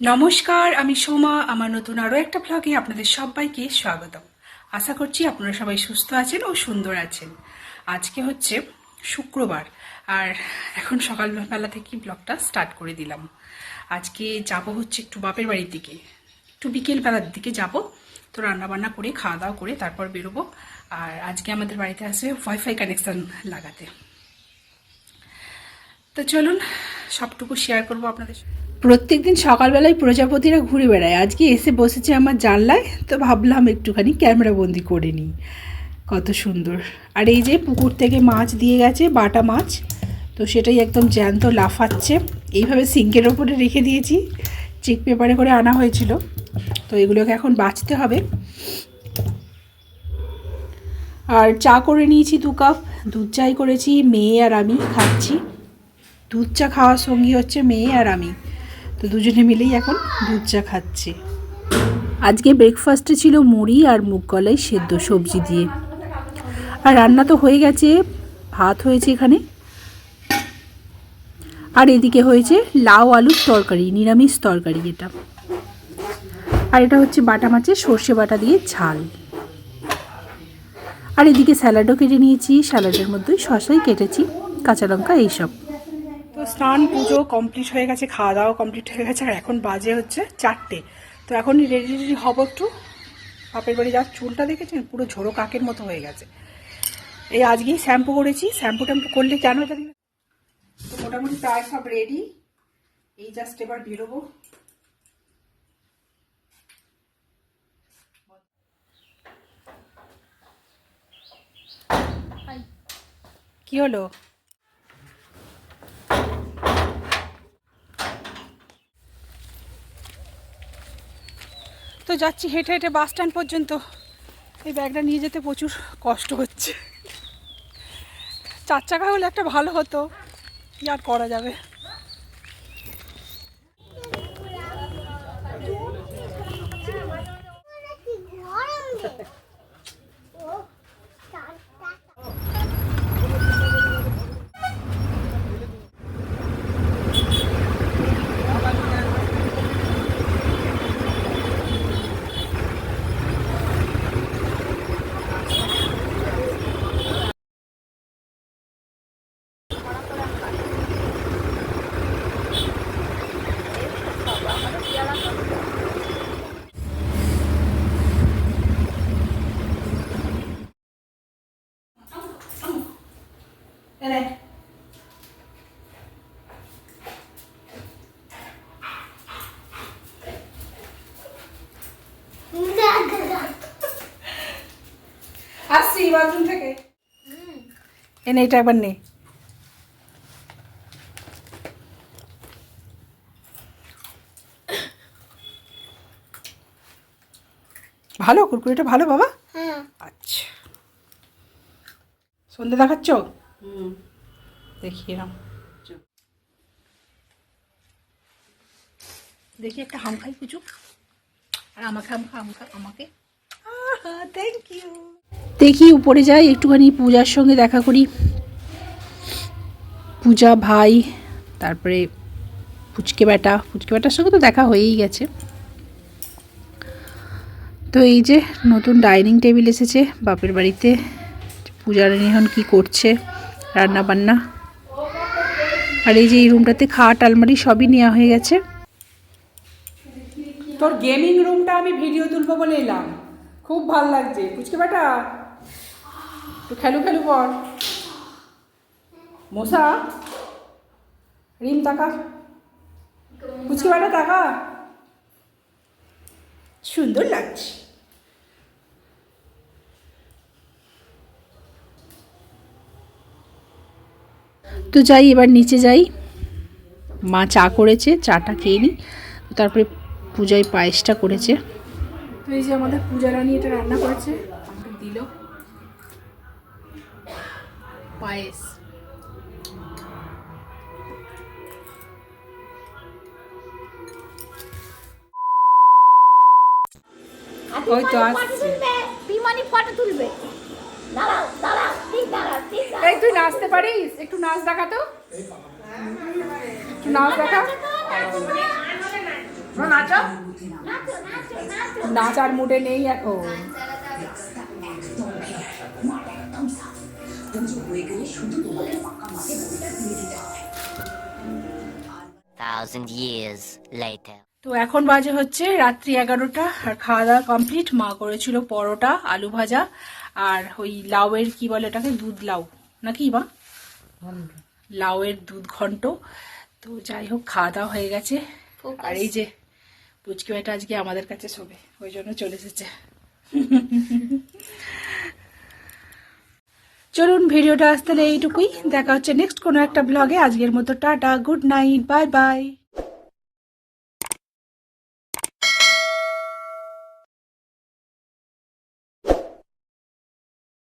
নমস্কার, আমি সোমা। আমার নতুন আরও একটা ব্লগে আপনাদের সবাইকে স্বাগতম। আশা করছি আপনারা সবাই সুস্থ আছেন ও সুন্দর আছেন। আজকে হচ্ছে শুক্রবার, আর এখন সকালবেলা থেকেই ব্লগটা স্টার্ট করে দিলাম। আজকে যাব হচ্ছে একটু বাপের বাড়ির দিকে। একটু বিকেলবেলার দিকে যাব, তো রান্নাবান্না করে খাওয়া দাওয়া করে তারপর বেরোবো। আর আজকে আমাদের বাড়িতে আসবে ওয়াইফাই কানেকশান লাগাতে। তো চলুন, সবটুকু শেয়ার করব আপনাদের সাথে। প্রত্যেকদিন সকালবেলায় প্রজাপতিরা ঘুরে বেড়ায়। আজকে এসে বসেছে আমার জানলায়, তো ভাবলাম একটুখানি ক্যামেরা বন্দি করে নিই। কত সুন্দর। আর এই যে পুকুর থেকে মাছ দিয়ে গেছে, বাটা মাছ, তো সেটাই একদম জ্যান্ত লাফাচ্ছে। এইভাবে সিঙ্কের ওপরে রেখে দিয়েছি। চেক পেপারে করে আনা হয়েছিল। তো এগুলোকে এখন বাঁচতে হবে। আর চা করে নিয়েছি দু কাপ। দুধ চাই করেছি, মেয়ে আর আমি খাচ্ছি। দুধ চা খাওয়ার সঙ্গী হচ্ছে মেয়ে আর আমি। তো দুজনে মিলেই এখন দুধ চা খাচ্ছি। আজকে ব্রেকফাস্টে ছিল মুড়ি আর মুগ কলাই সেদ্ধ সবজি দিয়ে। আর রান্না তো হয়ে গেছে, ভাত হয়েছে এখানে। আর এদিকে হয়েছে লাউ আলুর তরকারি, নিরামিষ তরকারি এটা। আর এটা হচ্ছে বাটা মাছের সর্ষে বাটা দিয়ে ঝাল। আর এদিকে স্যালাডও কেটে নিয়েছি, স্যালাডের মধ্যেই শশাই কেটেছি, কাঁচা লঙ্কা এইসব। তো স্নান, পুজো কমপ্লিট হয়ে গেছে খাওয়া দাওয়া কমপ্লিট হয়ে গেছে, আর এখন বাজে হচ্ছে চারটে। তো এখন রেডি রেডি হব একটু। বাপের বাড়ি যাওয়ার চুলটা দেখেছেন? পুরো ঝোড়ো কাকের মতো হয়ে গেছে। এই আজকেই শ্যাম্পু করেছি। শ্যাম্পু ট্যাম্পু করলে কেন তো মোটামুটি প্রায় সব রেডি এই জাস্ট এবার বেরোবো। কি হলো? তো যাচ্ছি হেঁটে হেঁটে বাস স্ট্যান্ড পর্যন্ত। এই ব্যাগটা নিয়ে যেতে প্রচুর কষ্ট হচ্ছে। চার চাকা হলে একটা ভালো হতো। আর করা যাবে? বাথরুম থেকে? এনে এটা একবার নে। ভালো কুরকুরিটা ভালো বাবা? আচ্ছা। সন্ধে দেখাচ্ছ? দেখি এরম। দেখি একটা হাম খাই কুচু। আর আমাকে হাম খা আমাকে। আমাকে থ্যাংক ইউ দেখি উপরে যাই, একটুখানি পূজার সঙ্গে দেখা করি। পূজা ভাই, তারপরে পুচকে বেটা, পুচকে বেটার সঙ্গে তো দেখা হয়েই গেছে। তো এই যে নতুন ডাইনিং টেবিল এসেছে, বাপের বাড়িতে। পূজারানি এখন কী করছে রান্না বান্না আর এই যে এই রুমটাতে খাট, আলমারি সবই নেওয়া হয়ে গেছে। তোর গেমিং রুমটা আমি ভিডিও তুলবো বলে এলাম। খুব ভালো লাগছে। পুচকে বেটা। তো খেলু খেলু কর মশা, রিম তাকা। পুচকে বেটা তাকা। সুন্দর লাগছে। তো যাই, এবার নিচে যাই। মা চা করেছে, চাটা খেয়ে নিই তারপরে পূজায় পায়েসটা করেছে। তো এই যে আমাদের পূজা রানী এটা রান্না করেছে, আমাকে দিল। পায়েস ওই তো আসছে। বিমানি ফটো তুলবে। দাঁড়াও দাঁড়াও ঠিক দাঁড়াও ঠিক দাঁড়াও। এই তুই নাচতে পারিস? একটু নাচ দেখা তো। একটু নাচ দেখা। নাচো নাচার মুডে নেই এখন। Thousand years later. তো এখন বাজে হচ্ছে রাত্রি এগারোটা আর খাওয়া দাওয়া কমপ্লিট মা করেছিল পরোটা আলু ভাজা আর ওই লাউয়ের কি বলে এটাকে দুধ লাউ। নাকি মা? লাউয়ের দুধ ঘন্ট। তো যাই হোক খাওয়া দাওয়া হয়ে গেছে। আর এই যে পুচকি ভাইটা আজকে আমাদের কাছে শোবে ওই জন্য চলে এসেছে। চলুন ভিডিওটা আসতে এইটুকুই। দেখা হচ্ছে নেক্সট কোনো একটা ব্লগে আজকের মতো tata good night bye bye